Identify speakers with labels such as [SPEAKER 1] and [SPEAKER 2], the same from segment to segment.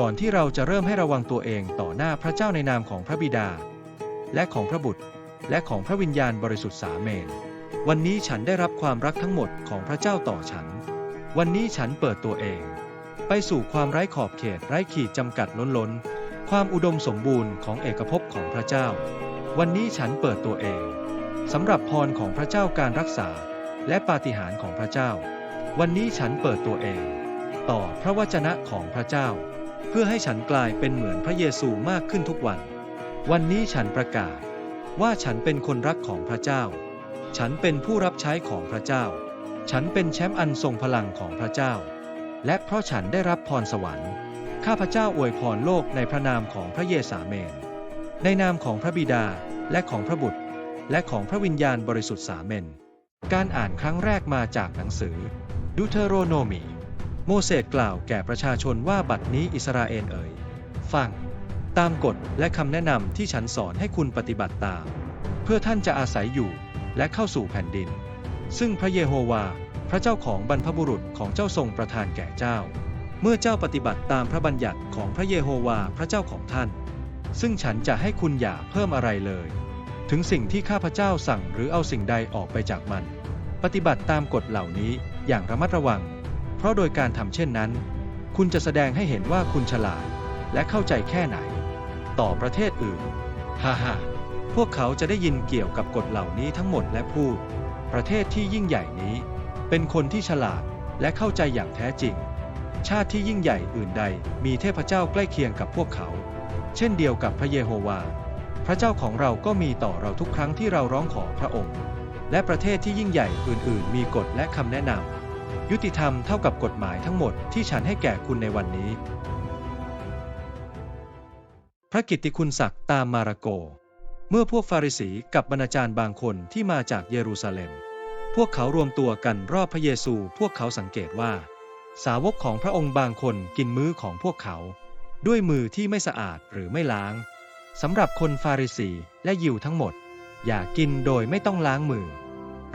[SPEAKER 1] ก่อนที่เราจะเริ่มให้ระวังตัวเองต่อหน้าพระเจ้าในนามของพระบิดา และของพระบุตร และของพระวิญญาณบริสุทธิ์สาเมน วันนี้ฉันได้รับความรักทั้งหมดของพระเจ้าต่อฉัน วันนี้ฉันเปิดตัวเอง ไปสู่ความไร้ขอบเขตไร้ขีดจำกัดล้นล้น ความอุดมสมบูรณ์ของเอกภพของพระเจ้า วันนี้ฉันเปิดตัวเองสำหรับพรของพระเจ้าการรักษา และปาฏิหาริย์ของพระเจ้า วันนี้ฉันเปิดตัวเอง ต่อพระวจนะของพระเจ้า เพื่อให้ฉันกลายเป็นเหมือนพระเยซูมากขึ้นทุกวัน วันนี้ฉันประกาศ ว่าฉันเป็นคนรักของพระเจ้า ฉันเป็นผู้รับใช้ของพระเจ้า ฉันเป็นแชมป์อันทรงพลังของพระเจ้า และเพราะฉันได้รับพรสวรรค์ ข้าพเจ้าอวยพรโลกในพระนามของพระเยสาเมน ในนามของพระบิดาและของพระบุตร และของพระวิญญาณบริสุทธิ์สาเมน การอ่านครั้งแรกมาจากหนังสือดูเทโรโนมี โมเสสกล่าวแก่ประชาชนว่าบัดนี้อิสราเอลเอ๋ยฟัง ตามกฎและคำแนะนำที่ฉันสอนให้คุณปฏิบัติตาม เพื่อท่านจะอาศัยอยู่และเข้าสู่แผ่นดิน ซึ่งพระเยโฮวา พระเจ้าของบรรพบุรุษของเจ้าทรงประทานแก่เจ้า เมื่อเจ้าปฏิบัติตามพระบัญญัติของพระเยโฮวาพระเจ้าของท่าน ซึ่งฉันจะให้คุณอย่าเพิ่มอะไรเลย ถึงสิ่งที่ข้าพเจ้าสั่งหรือเอาสิ่งใดออกไปจากมัน ปฏิบัติตามกฎเหล่านี้อย่างระมัดระวัง ราะโดยการทำเช่นนั้น คุณจะแสดงให้เห็นว่าคุณฉลาด และเข้าใจแค่ไหน ต่อประเทศอื่น ฮ่าฮ่าพวกเขาจะได้ยินเกี่ยวกับกฎเหล่านี้ทั้งหมดและพูด ประเทศที่ยิ่งใหญ่นี้ เป็นคนที่ฉลาดและเข้าใจอย่างแท้จริง ชาติที่ยิ่งใหญ่อื่นใดมีเทพเจ้าใกล้เคียงกับพวกเขา เช่นเดียวกับพระเยโฮวา พระเจ้าของเราก็มีต่อเราทุกครั้งที่เราร้องขอพระองค์ และประเทศที่ยิ่งใหญ่อื่น ๆ มีกฎและคำแนะนำ ยุติธรรมเท่ากับกฎหมายทั้งหมดที่ฉันให้แก่คุณในวันนี้ พระกิตติคุณศักดิ์ตามมาระโก เมื่อพวกฟาริสีกับบรรณาจารย์บางคนที่มาจากเยรูซาเล็ม พวกเขารวมตัวกันรอบพระเยซู พวกเขาสังเกตว่า สาวกของพระองค์บางคนกินมื้อของพวกเขา ด้วยมือที่ไม่สะอาดหรือไม่ล้างสำหรับคนฟาริสีและยิวทั้งหมด อย่ากินโดยไม่ต้องล้างมือ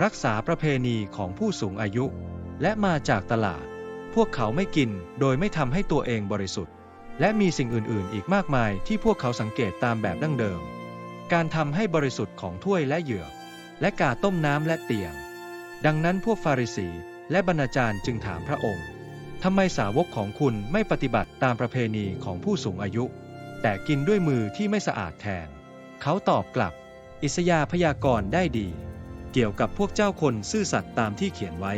[SPEAKER 1] รักษาประเพณีของผู้สูงอายุ และมาจากตลาด พวกเขาไม่กินโดยไม่ทำให้ตัวเองบริสุทธิ์ และมีสิ่งอื่นๆ อีกมากมายที่พวกเขาสังเกตตามแบบดั้งเดิม การทำให้บริสุทธิ์ของถ้วยและเหยือกและกาต้มน้ำและเตียง ดังนั้นพวกฟาริสีและบรรณาจารย์จึงถามพระองค์ทำไมสาวกของคุณไม่ปฏิบัติตามประเพณีของผู้สูงอายุ แต่กินด้วยมือที่ไม่สะอาดแทน เขาตอบกลับ อิสยาพยากรณ์ได้ดี เกี่ยวกับพวกเจ้าคนซื่อสัตย์ตามที่เขียนไว้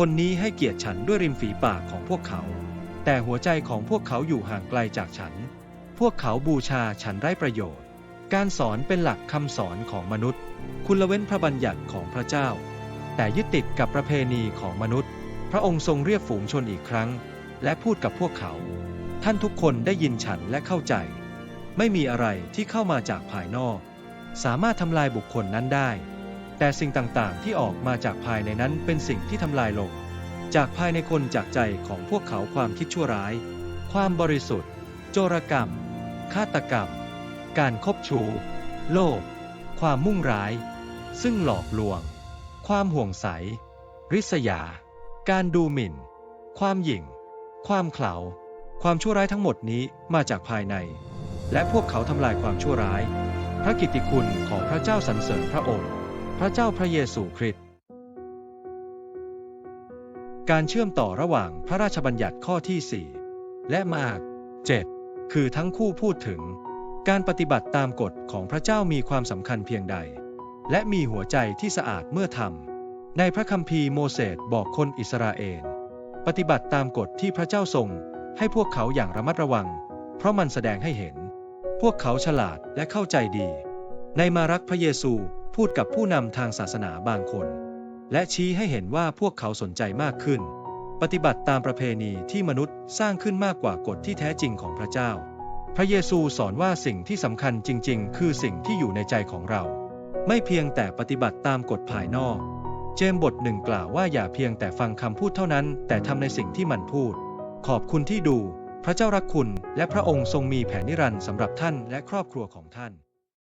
[SPEAKER 1] คนนี้ให้เกียรติฉันด้วยริมฝีปากของพวกเขา แต่หัวใจของพวกเขาอยู่ห่างไกลจากฉัน พวกเขาบูชาฉันไร้ประโยชน์ การสอนเป็นหลักคำสอนของมนุษย์ คุณละเว้นพระบัญญัติของพระเจ้า แต่ยึดติดกับประเพณีของมนุษย์ พระองค์ทรงเรียกฝูงชนอีกครั้ง และพูดกับพวกเขา ท่านทุกคนได้ยินฉันและเข้าใจ ไม่มีอะไรที่เข้ามาจากภายนอก สามารถทำลายบุคคลนั้นได้ แต่สิ่งต่างๆ ที่ออกมาจากภายในนั้นเป็นสิ่งที่ทำลายลง จากภายในคนจากใจของพวกเขาความคิดชั่วร้าย ความบริสุทธิ์ โจรกรรม ฆาตกรรม การคบชู โลภความมุ่งร้าย ซึ่งหลอกลวง ความห่วงใส ริษยา การดูหมิ่น ความหยิ่ง ความเขลาความชั่วร้ายทั้งหมดนี้มาจากภายใน และพวกเขาทำลายความชั่วร้าย พระกิตติคุณของพระเจ้าสรรเสริญพระองค์ พระเจ้าพระเยซูคริสต์การเชื่อมต่อระหว่างพระราชบัญญัติข้อที่ 4 และมาร์ก7 คือทั้งคู่พูดถึง การปฏิบัติตามกฎของพระเจ้ามีความสำคัญเพียงใด และมีหัวใจที่สะอาดเมื่อทำในพระคัมภีร์โมเสสบอกคนอิสราเอลปฏิบัติตามกฎที่พระเจ้าทรง ให้พวกเขาอย่างระมัดระวัง เพราะมันแสดงให้เห็น พวกเขาฉลาดและเข้าใจดี ในมารักพระเยซู พูดกับผู้นำทางศาสนาบางคน และชี้ให้เห็นว่าพวกเขาสนใจมากขึ้น ปฏิบัติตามประเพณีที่มนุษย์สร้างขึ้นมากกว่ากฎที่แท้จริงของพระเจ้า พระเยซูสอนว่าสิ่งที่สำคัญจริง ๆ คือสิ่งที่อยู่ในใจของเรา ไม่เพียงแต่ปฏิบัติตามกฎภายนอก เจมส์บทหนึ่งกล่าวว่าอย่าเพียงแต่ฟังคำพูดเท่านั้น แต่ทำในสิ่งที่มันพูด ขอบคุณที่ดู พระเจ้ารักคุณ และพระองค์ทรงมีแผนนิรันดร์สำหรับท่านและครอบครัวของท่าน